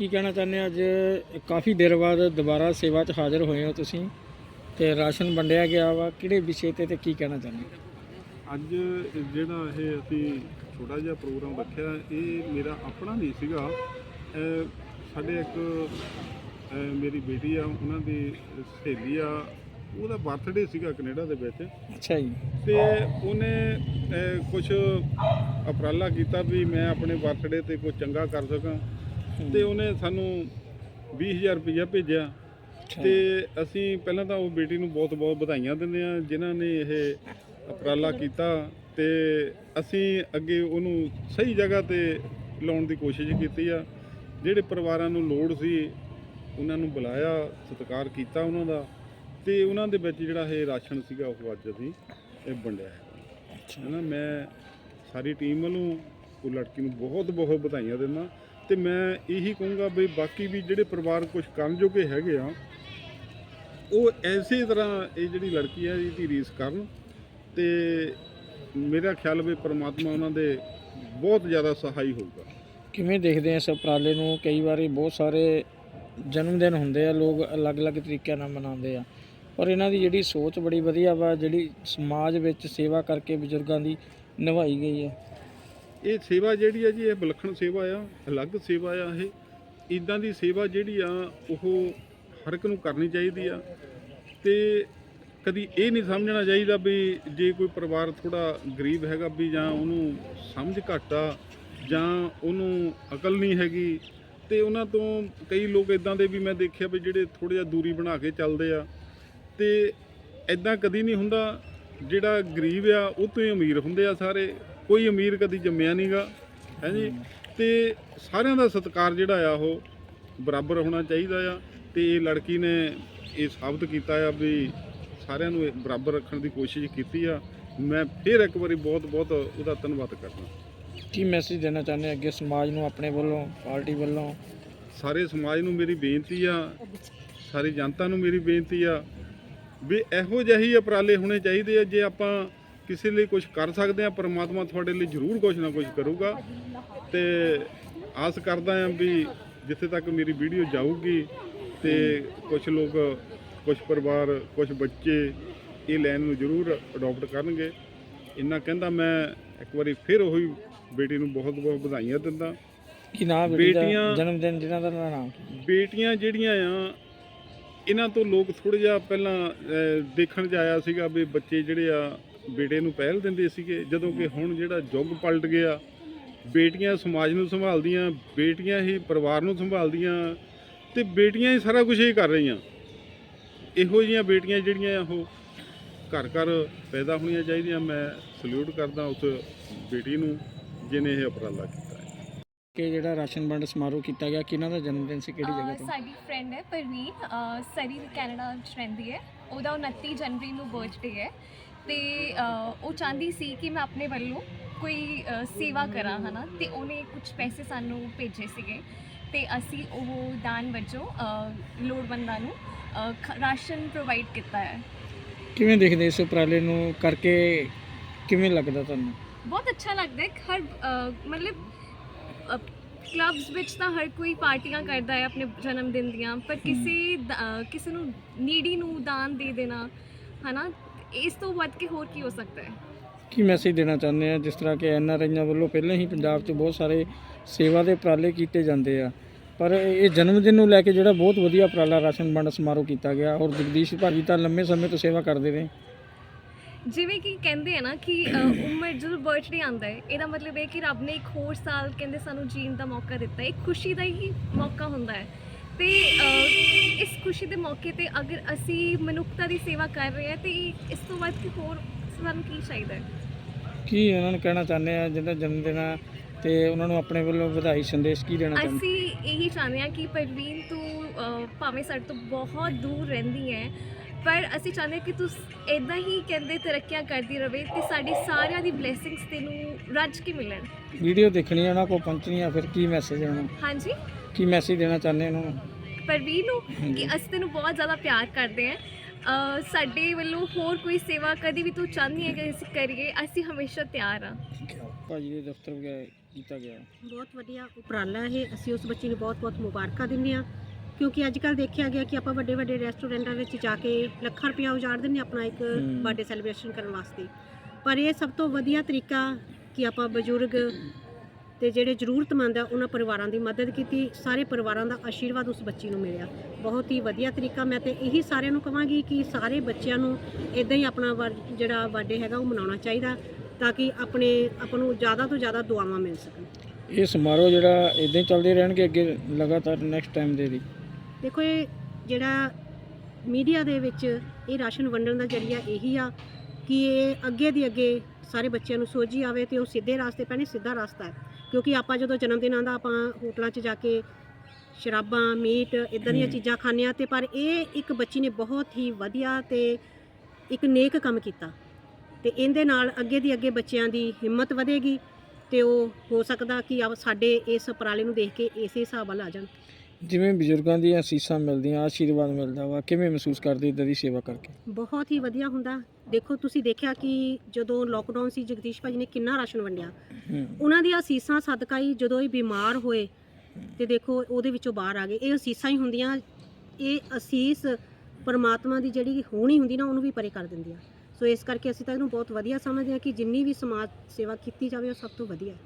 ਕੀ ਕਹਿਣਾ ਚਾਹੁੰਦੇ ਅੱਜ ਕਾਫੀ ਦੇਰ ਬਾਅਦ ਦੁਬਾਰਾ ਸੇਵਾ 'ਚ ਹਾਜ਼ਰ ਹੋਏ ਹੋ ਤੁਸੀਂ ਤੇ ਰਾਸ਼ਨ ਵੰਡਿਆ ਗਿਆ ਵਾ। ਕਿਹੜੇ ਵਿਸ਼ੇ ਤੇ ਤੇ ਕੀ ਕਹਿਣਾ ਚਾਹੁੰਦੇ ਅੱਜ ਜਿਹੜਾ ਇਹ ਅਸੀਂ ਛੋਟਾ ਜਿਹਾ ਪ੍ਰੋਗਰਾਮ ਰੱਖਿਆ ਇਹ ਮੇਰਾ ਆਪਣਾ ਨਹੀਂ ਸੀਗਾ। ਇਹ ਸਾਡੇ ਇੱਕ ਅਹ, ਮੇਰੀ ਬੇਟੀ ਆ ਉਹਨਾਂ ਦੀ ਸਹੇਲੀ ਆ ਉਹਦਾ ਬਰਥਡੇ ਸੀਗਾ ਕੈਨੇਡਾ ਦੇ ਵਿੱਚ। ਅੱਛਾ ਜੀ। ਤੇ ਉਹਨੇ ਕੁਝ ਉਪਰਾਲਾ ਕੀਤਾ ਵੀ ਮੈਂ ਆਪਣੇ ਬਰਥਡੇ ਤੇ ਕੁਝ ਚੰਗਾ ਕਰ ਸਕਾਂ। ਤੇ ਉਹਨੇ ਸਾਨੂੰ 20000 ਰੁਪਇਆ ਭੇਜਿਆ। ਤੇ ਅਸੀਂ ਪਹਿਲਾਂ ਤਾਂ ਉਹ ਬੇਟੀ ਨੂੰ ਬਹੁਤ ਬਹੁਤ ਵਧਾਈਆਂ ਦਿੰਦੇ ਆ ਜਿਨ੍ਹਾਂ ਨੇ ਇਹ ਉਪਰਾਲਾ ਕੀਤਾ ਤੇ ਅਸੀਂ ਅੱਗੇ ਉਹਨੂੰ ਸਹੀ ਜਗ੍ਹਾ ਤੇ ਲਾਉਣ ਦੀ ਕੋਸ਼ਿਸ਼ ਕੀਤੀ ਆ। ਜਿਹੜੇ ਪਰਿਵਾਰਾਂ ਨੂੰ ਲੋੜ ਸੀ ਉਹਨਾਂ ਨੂੰ ਬੁਲਾਇਆ ਸਤਿਕਾਰ ਕੀਤਾ ਉਹਨਾਂ ਦਾ। ਤੇ ਉਹਨਾਂ ਦੇ ਵਿੱਚ ਜਿਹੜਾ ਇਹ ਰਾਸ਼ਨ ਸੀਗਾ ਉਹ ਅੱਜ ਅਸੀਂ ਇਹ ਵੰਡਿਆ ਹੈ। ਨਾ ਮੈਂ ਸਾਰੀ ਟੀਮ ਵੱਲੋਂ ਉਹ ਲੜਕੀ ਨੂੰ ਬਹੁਤ ਬਹੁਤ ਵਧਾਈਆਂ ਦਿੰਦਾ। ਤੇ ਮੈਂ ਇਹੀ ਕਹੂੰਗਾ ਵੀ ਬਾਕੀ ਵੀ ਜਿਹੜੇ ਪਰਿਵਾਰ ਕੁਝ ਕਰਨ ਜੋਗੇ ਹੈਗੇ ਆ, ਉਹ ਐਸੇ ਤਰ੍ਹਾਂ ਇਹ ਜਿਹੜੀ ਲੜਕੀ ਹੈ ਇਹਦੀ ਰੀਸ ਕਰਨ ਤੇ ਮੇਰਾ ਖਿਆਲ ਵੀ ਪ੍ਰਮਾਤਮਾ ਉਹਨਾਂ ਦੇ ਬਹੁਤ ਜ਼ਿਆਦਾ ਸਹਾਈ ਹੋਊਗਾ। ਕਿਵੇਂ ਦੇਖਦੇ ਆ ਇਸ ਉਪਰਾਲੇ ਨੂੰ? ਕਈ ਵਾਰੀ ਬਹੁਤ ਸਾਰੇ ਜਨਮ ਦਿਨ ਹੁੰਦੇ ਆ, ਲੋਕ ਅਲੱਗ-ਅਲੱਗ ਤਰੀਕਿਆਂ ਨਾਲ ਮਨਾਉਂਦੇ ਆ। ਪਰ ਇਹਨਾਂ ਦੀ ਜਿਹੜੀ ਸੋਚ ਬੜੀ ਵਧੀਆ ਵਾ, ਜਿਹੜੀ ਸਮਾਜ ਵਿੱਚ ਸੇਵਾ ਕਰਕੇ ਬਜ਼ੁਰਗਾਂ ਦੀ ਨਿਭਾਈ ਗਈ ਹੈ ਇਹ ਸੇਵਾ ਜਿਹੜੀ ਹੈ ਜੀ, ਇਹ ਵਿਲੱਖਣ ਸੇਵਾ ਆ, ਅਲੱਗ ਸੇਵਾ ਆ ਇਹ। ਇਦਾਂ ਦੀ ਸੇਵਾ ਜਿਹੜੀ ਆ, ਉਹ ਹਰ ਇੱਕ ਨੂੰ ਕਰਨੀ ਚਾਹੀਦੀ ਆ। ਤੇ ਕਦੀ ਇਹ ਨਹੀਂ ਸਮਝਣਾ ਚਾਹੀਦਾ ਵੀ ਜੇ ਕੋਈ ਪਰਿਵਾਰ ਥੋੜਾ ਗਰੀਬ ਹੈਗਾ ਵੀ ਜਾਂ ਉਹਨੂੰ ਸਮਝ ਘੱਟ ਆ, ਜਾਂ ਉਹਨੂੰ ਅਕਲ ਨਹੀਂ ਹੈਗੀ, ਤੇ ਉਹਨਾਂ ਤੋਂ ਕਈ ਲੋਕ ਇਦਾਂ ਦੇ ਵੀ ਮੈਂ ਦੇਖਿਆ ਵੀ ਜਿਹੜੇ ਥੋੜਾ ਜਿਹਾ ਦੂਰੀ ਬਣਾ ਕੇ ਚੱਲਦੇ ਆ। ਤੇ ਇਦਾਂ ਕਦੀ ਨਹੀਂ ਹੁੰਦਾ ਜਿਹੜਾ ਗਰੀਬ ਆ, ਉਹ ਤੋਂ ਹੀ ਅਮੀਰ ਹੁੰਦੇ ਆ ਸਾਰੇ। ਕੋਈ ਅਮੀਰ ਕਦੀ ਜੰਮਿਆ ਨਹੀਂਗਾ ਹੈ ਜੀ? ਤੇ ਸਾਰਿਆਂ ਦਾ ਸਤਿਕਾਰ ਜਿਹੜਾ ਆ ਉਹ ਬਰਾਬਰ ਹੋਣਾ ਚਾਹੀਦਾ ਆ ਤੇ ਇਹ ਲੜਕੀ ਨੇ ਇਹ ਸਾਬਤ ਕੀਤਾ ਆ ਵੀ ਸਾਰਿਆਂ ਨੂੰ ਬਰਾਬਰ ਰੱਖਣ ਦੀ ਕੋਸ਼ਿਸ਼ ਕੀਤੀ ਆ। ਮੈਂ ਫਿਰ ਇੱਕ ਵਾਰੀ ਬਹੁਤ ਬਹੁਤ ਉਹਦਾ ਧੰਨਵਾਦ ਕਰਦਾ। ਕੀ ਮੈਸੇਜ ਦੇਣਾ ਚਾਹੁੰਦੇ ਅੱਗੇ ਸਮਾਜ ਨੂੰ ਆਪਣੇ ਵੱਲੋਂ ਪਾਰਟੀ ਵੱਲੋਂ? ਸਾਰੇ ਸਮਾਜ ਨੂੰ ਮੇਰੀ ਬੇਨਤੀ ਆ ਸਾਰੀ ਜਨਤਾ ਨੂੰ ਮੇਰੀ ਬੇਨਤੀ ਆ ਵੀ ਇਹੋ ਜਿਹੇ ਹੀ ਉਪਰਾਲੇ ਹੋਣੇ ਚਾਹੀਦੇ ਆ ਜੇ ਆਪਾਂ ਕਿਸੇ ਲਈ ਕੁਝ ਕਰ ਸਕਦੇ ਆ ਪਰਮਾਤਮਾ ਤੁਹਾਡੇ ਲਈ ਜ਼ਰੂਰ ਕੁਝ ਨਾ ਕੁਝ ਕਰੂਗਾ। ਤੇ ਆਸ ਕਰਦਾ ਆ ਵੀ ਜਿੱਥੇ ਤੱਕ ਮੇਰੀ ਵੀਡੀਓ ਜਾਊਗੀ ਤੇ ਕੁਝ ਲੋਕ ਕੁਝ ਪਰਿਵਾਰ ਕੁਝ ਬੱਚੇ ਇਹ ਲਾਈਨ ਨੂੰ ਜ਼ਰੂਰ ਅਡਾਪਟ ਕਰਨਗੇ। ਇੰਨਾ ਕਹਿੰਦਾ ਮੈਂ ਇੱਕ ਵਾਰੀ ਫਿਰ ਉਹੀ ਬੇਟੀ ਨੂੰ ਬਹੁਤ ਬਹੁਤ ਵਧਾਈਆਂ ਦਿੰਦਾ। ਕੀ ਨਾਮ ਬੇਟੀਆਂ- ਜਨਮ ਦਿਨ ਜਿਨ੍ਹਾਂ ਦਾ ਨਾਮ ਬੇਟੀਆਂ ਜਿਹੜੀਆਂ ਆ ਇਹਨਾਂ ਤੋਂ ਲੋਕ ਥੋੜਾ ਜਿਹਾ ਪਹਿਲਾਂ ਦੇਖਣ 'ਚ ਆਇਆ ਸੀਗਾ ਵੀ ਬੱਚੇ ਜਿਹੜੇ ਆ ਬੇਟੇ ਨੂੰ ਪਹਿਲ ਦਿੰਦੇ ਸੀਗੇ ਜਦੋਂ ਕਿ ਹੁਣ ਜਿਹੜਾ ਯੁੱਗ ਪਲਟ ਗਿਆ ਬੇਟੀਆਂ ਸਮਾਜ ਨੂੰ ਸੰਭਾਲਦੀਆਂ ਬੇਟੀਆਂ ਹੀ ਪਰਿਵਾਰ ਨੂੰ ਸੰਭਾਲਦੀਆਂ ਤੇ ਬੇਟੀਆਂ ਹੀ ਸਾਰਾ ਕੁਝ ਹੀ ਕਰ ਰਹੀਆਂ। ਇਹੋ ਜਿਹੀਆਂ ਬੇਟੀਆਂ ਜਿਹੜੀਆਂ ਉਹ ਘਰ ਘਰ ਪੈਦਾ ਹੋਣੀਆਂ ਚਾਹੀਦੀਆਂ। ਮੈਂ ਸਲੂਟ ਕਰਦਾ ਉਸ ਬੇਟੀ ਨੂੰ ਜਿਹਨੇ ਇਹ ਉਪਰਾਲਾ ਕੀਤਾ ਹੈ। ਕਿ ਜਿਹੜਾ ਰਾਸ਼ਨ ਵੰਡ ਸਮਾਰੋਹ ਕੀਤਾ ਗਿਆ ਕਿਹਨਾਂ ਦਾ ਜਨਮ ਦਿਨ ਸੀ ਕਿਹੜੀ ਜਗ੍ਹਾ ਤੋਂ? ਸਾਡੀ ਫਰੈਂਡ ਹੈ ਪਰਵੀਨ ਸਰੀ ਕੈਨੇਡਾ ਵਿੱਚ ਰਹਿੰਦੀ ਹੈ। ਉਹਦਾ 29 ਜਨਵਰੀ ਨੂੰ ਬਰਥਡੇ ਹੈ। ਤੇ ਉਹ ਚਾਹੁੰਦੀ ਸੀ ਕਿ ਮੈਂ ਆਪਣੇ ਵੱਲੋਂ ਕੋਈ ਸੇਵਾ ਕਰਾਂ ਹਨਾ? ਤੇ ਉਹਨੇ ਕੁਝ ਪੈਸੇ ਸਾਨੂੰ ਭੇਜੇ ਸੀਗੇ। ਤੇ ਅਸੀਂ ਉਹ ਦਾਨ ਵਜੋਂ ਲੋੜਵੰਦਾਂ ਨੂੰ ਰਾਸ਼ਨ ਪ੍ਰੋਵਾਈਡ ਕੀਤਾ ਹੈ। ਕਿਵੇਂ ਦੇਖਦੇ ਇਸ ਉਪਰਾਲੇ ਨੂੰ? ਕਰਕੇ ਕਿਵੇਂ ਲੱਗਦਾ ਤੁਹਾਨੂੰ? ਬਹੁਤ ਅੱਛਾ ਲੱਗਦਾ ਹੈ। ਹਰ ਮਤਲਬ ਕਲੱਬਸ ਵਿੱਚ ਤਾਂ ਹਰ ਕੋਈ ਪਾਰਟੀਆਂ ਕਰਦਾ ਹੈ ਆਪਣੇ ਜਨਮ ਦਿਨ ਦੀਆਂ ਪਰ ਕਿਸੇ ਕਿਸੇ ਨੂੰ ਨੀਡੀ ਨੂੰ ਦਾਨ ਦੇ ਦੇਣਾ ਹਨਾ? ਇਸ ਤੋਂ ਵੱਧ ਕੇ ਹੋਰ ਕੀ ਹੋ ਸਕਦਾ ਹੈ? ਕੀ ਮੈਸੇਜ ਦੇਣਾ ਚਾਹੁੰਦੇ ਆ? ਜਿਸ ਤਰ੍ਹਾਂ ਕਿ ਐਨ ਆਰ ਆਈਆਂ ਵੱਲੋਂ ਪਹਿਲਾਂ ਹੀ ਪੰਜਾਬ 'ਚ ਬਹੁਤ ਸਾਰੇ ਸੇਵਾ ਦੇ ਉਪਰਾਲੇ ਕੀਤੇ ਜਾਂਦੇ ਆ। ਪਰ ਇਹ ਜਨਮ ਦਿਨ ਨੂੰ ਲੈ ਕੇ ਜਿਹੜਾ ਬਹੁਤ ਵਧੀਆ ਉਪਰਾਲਾ ਰਾਸ਼ਨ ਵੰਡ ਸਮਾਰੋਹ ਕੀਤਾ ਗਿਆ ਔਰ ਜਗਦੀਸ਼ ਭਾਜੀ ਤਾਂ ਲੰਮੇ ਸਮੇਂ ਤੋਂ ਸੇਵਾ ਕਰਦੇ ਰਹੇ। ਜਿਵੇਂ ਕਿ ਕਹਿੰਦੇ ਆ ਨਾ ਕਿ ਉਮਰ ਜਦੋਂ ਬਰਥਡੇ ਆਉਂਦਾ ਹੈ ਇਹਦਾ ਮਤਲਬ ਇਹ ਕਿ ਰੱਬ ਨੇ ਇੱਕ ਹੋਰ ਸਾਲ ਕਹਿੰਦੇ ਸਾਨੂੰ ਜੀਣ ਦਾ ਮੌਕਾ ਦਿੱਤਾ ਹੈ। ਇੱਕ ਖੁਸ਼ੀ ਦਾ ਹੀ ਮੌਕਾ ਹੁੰਦਾ ਹੈ। ਤੇ ਅਹ, ਇਸ ਖੁਸ਼ੀ ਦੇ ਮੌਕੇ ਤੇ ਅਗਰ ਅਸੀਂ ਮਨੁੱਖਤਾ ਦੀ ਸੇਵਾ ਕਰ ਰਹੇ ਹਾਂ ਤੇ ਇਸ ਤੋਂ ਵੱਧ ਕਿ ਹੋਰ ਸਾਨੂੰ ਕੀ ਚਾਹੀਦਾ ਹੈ? ਕੀ ਉਹਨਾਂ ਨੂੰ ਕਹਿਣਾ ਚਾਹੁੰਦੇ ਆ ਜਿਹਦਾ ਜਨਮ ਦਿਨ ਆ ਤੇ ਉਹਨਾਂ ਨੂੰ ਆਪਣੇ ਵੱਲੋਂ ਵਧਾਈ ਸੰਦੇਸ਼ ਕੀ ਦੇਣਾ ਚਾਹੁੰਦੇ? ਅਸੀਂ ਇਹੀ ਚਾਹੁੰਦੇ ਹਾਂ ਕਿ ਪਰਵੀਨ ਤੂੰ ਅਹ, ਭਾਵੇਂ ਸਾਡੇ ਤੋਂ ਬਹੁਤ ਦੂਰ ਰਹਿੰਦੀ ਹੈ ਪਰ ਅਸੀਂ ਚਾਹੁੰਦੇ ਹਾਂ ਕਿ ਤੂੰ ਇਦਾਂ ਹੀ ਕਹਿੰਦੇ ਤਰੱਕੀਆਂ ਕਰਦੀ ਰਵੇ ਤੇ ਸਾਡੀ ਸਾਰਿਆਂ ਦੀ ਬਲੇਸਿੰਗਸ ਤੈਨੂੰ ਰੱਜ ਕੇ ਮਿਲਣ। ਵੀਡੀਓ ਦੇਖਣੀ ਆ ਉਹਨਾਂ ਕੋਲ ਪਹੁੰਚਣੀ ਆ ਫਿਰ ਕੀ ਮੈਸੇਜ ਉਹਨਾਂ ਨੂੰ ਹਾਂਜੀ। ਕੀ ਮੈਸੇਜ ਦੇਣਾ ਚਾਹੁੰਦੇ ਉਹਨਾਂ ਨੂੰ? ਪਰਵੀਨ ਨੂੰ ਕਿ ਅਸੀਂ ਤੈਨੂੰ ਬਹੁਤ ਜ਼ਿਆਦਾ ਪਿਆਰ ਕਰਦੇ ਹਾਂ। ਅਹ, ਸਾਡੇ ਵੱਲੋਂ ਹੋਰ ਕੋਈ ਸੇਵਾ ਕਦੀ ਵੀ ਤੂੰ ਚਾਹੁੰਦੀ ਹੈ ਕਿ ਅਸੀਂ ਕਰੀਏ? ਅਸੀਂ ਹਮੇਸ਼ਾ ਤਿਆਰ ਹਾਂ। ਭਾਜੀ ਦੇ ਦਫ਼ਤਰ ਵਗੈਰਾ ਕੀਤਾ ਗਿਆ। ਬਹੁਤ ਵਧੀਆ ਉਪਰਾਲਾ ਇਹ। ਅਸੀਂ ਉਸ ਬੱਚੀ ਨੂੰ ਬਹੁਤ-ਬਹੁਤ ਮੁਬਾਰਕਾਂ ਦਿੰਦੇ ਹਾਂ। ਕਿਉਂਕਿ ਅੱਜ ਕੱਲ ਦੇਖਿਆ ਗਿਆ ਕਿ ਆਪਾਂ ਵੱਡੇ ਵੱਡੇ ਰੈਸਟੋਰੈਂਟਾਂ ਵਿੱਚ ਜਾ ਕੇ ਲੱਖਾਂ ਰੁਪਇਆ ਉਜਾੜ ਦਿੰਦੇ ਹਾਂ ਆਪਣਾ ਇੱਕ। ਬਰਥਡੇ ਸੈਲੀਬ੍ਰੇਸ਼ਨ ਕਰਨ ਵਾਸਤੇ। ਪਰ ਇਹ ਸਭ ਤੋਂ ਵਧੀਆ ਤਰੀਕਾ ਕਿ ਆਪਾਂ ਬਜ਼ੁਰਗ ਤੇ ਜਿਹੜੇ ਜ਼ਰੂਰਤਮੰਦ ਆ ਉਹਨਾਂ ਪਰਿਵਾਰਾਂ ਦੀ ਮਦਦ ਕੀਤੀ। ਸਾਰੇ ਪਰਿਵਾਰਾਂ ਦਾ ਆਸ਼ੀਰਵਾਦ ਉਸ ਬੱਚੀ ਨੂੰ ਮਿਲਿਆ। ਬਹੁਤ ਹੀ ਵਧੀਆ ਤਰੀਕਾ। ਮੈਂ ਤੇ ਇਹੀ ਸਾਰਿਆਂ ਨੂੰ ਕਹਾਂਗੀ ਕਿ ਸਾਰੇ ਬੱਚਿਆਂ ਨੂੰ ਇਦਾਂ ਹੀ ਆਪਣਾ ਜਿਹੜਾ ਬਰਥਡੇ ਹੈਗਾ ਉਹ ਮਨਾਉਣਾ ਚਾਹੀਦਾ ਤਾਂ ਕਿ ਆਪਣੇ ਆਪਾਂ ਨੂੰ ਜ਼ਿਆਦਾ ਤੋਂ ਜ਼ਿਆਦਾ ਦੁਆਵਾਂ ਮਿਲ ਸਕਣ। ਇਹ ਸਮਾਰੋਹ ਜਿਹੜਾ ਇਦਾਂ ਹੀ ਚੱਲਦੇ ਰਹਿਣਗੇ ਅੱਗੇ ਲਗਾਤਾਰ ਨੈਕਸਟ ਟਾਈਮ ਦੇ ਵੀ ਦੇਖੋ ਇਹ ਜਿਹੜਾ ਮੀਡੀਆ ਦੇ ਵਿੱਚ ਇਹ ਰਾਸ਼ਨ ਵੰਡਣ ਦਾ ਜਰੀਆ ਇਹੀ ਆ ਕਿ ਇਹ ਅੱਗੇ ਦੀ ਅੱਗੇ ਸਾਰੇ ਬੱਚਿਆਂ ਨੂੰ ਸੋਝੀ ਆਵੇ ਤੇ ਉਹ ਸਿੱਧੇ ਰਾਸਤੇ ਪੈਣੇ ਸਿੱਧਾ ਰਸਤਾ ਹੈ। ਕਿਉਂਕਿ ਆਪਾਂ ਜਦੋਂ ਜਨਮ ਦਿਨਾਂ ਦਾ ਆਪਾਂ ਹੋਟਲਾਂ 'ਚ ਜਾ ਕੇ ਸ਼ਰਾਬਾਂ ਮੀਟ ਇਦਾਂ ਦੀਆਂ। ਚੀਜ਼ਾਂ ਖਾਂਦੇ ਆ ਤੇ ਪਰ ਇਹ ਇੱਕ ਬੱਚੀ ਨੇ ਬਹੁਤ ਹੀ ਵਧੀਆ ਤੇ ਇੱਕ ਨੇਕ ਕੰਮ ਕੀਤਾ ਤੇ ਇਹਦੇ ਨਾਲ ਅੱਗੇ ਦੀ ਅੱਗੇ ਬੱਚਿਆਂ ਦੀ ਹਿੰਮਤ ਵਧੇਗੀ ਤੇ ਉਹ ਹੋ ਸਕਦਾ ਕਿ ਆ ਸਾਡੇ ਇਸ ਉਪਰਾਲੇ ਨੂੰ ਦੇਖ ਕੇ ਇਸੇ ਹਿਸਾਬ ਵੱਲ ਆ ਜਾਣ ਜਿਵੇਂ ਬਜ਼ੁਰਗਾਂ ਦੀਆਂ ਅਸੀਸਾਂ ਮਿਲਦੀਆਂ ਆਸ਼ੀਰਵਾਦ ਮਿਲਦਾ ਵਾ ਕਿਵੇਂ ਮਹਿਸੂਸ ਕਰਦੇ ਇਦਾਂ ਦੀ ਸੇਵਾ ਕਰਕੇ? ਬਹੁਤ ਹੀ ਵਧੀਆ ਹੁੰਦਾ। ਦੇਖੋ ਤੁਸੀਂ ਦੇਖਿਆ ਕਿ ਜਦੋਂ ਲੋਕਡਾਊਨ ਸੀ ਜਗਦੀਸ਼ ਭਾਜੀ ਨੇ ਕਿੰਨਾ ਰਾਸ਼ਨ ਵੰਡਿਆ। ਉਹਨਾਂ ਦੀਆਂ ਅਸੀਸਾਂ ਸਦਕਾ ਹੀ ਜਦੋਂ ਇਹ ਬਿਮਾਰ ਹੋਏ ਤੇ ਦੇਖੋ ਉਹਦੇ ਵਿੱਚੋਂ ਬਾਹਰ ਆ ਗਏ। ਇਹ ਅਸੀਸਾਂ ਹੀ ਹੁੰਦੀਆਂ ਇਹ ਅਸੀਸ ਪਰਮਾਤਮਾ ਦੀ ਜਿਹੜੀ ਹੋਣੀ ਹੁੰਦੀ ਨਾ ਉਹਨੂੰ ਵੀ ਪਰੇ ਕਰ ਦਿੰਦੀ ਆ ਸੋ ਇਸ ਕਰਕੇ ਅਸੀਂ ਤਾਂ ਇਹਨੂੰ ਬਹੁਤ ਵਧੀਆ ਸਮਝਦੇ ਹਾਂ ਕਿ ਜਿੰਨੀ ਵੀ ਸਮਾਜ ਸੇਵਾ ਕੀਤੀ ਜਾਵੇ ਉਹ ਸਭ ਤੋਂ ਵਧੀਆ। ਹੈ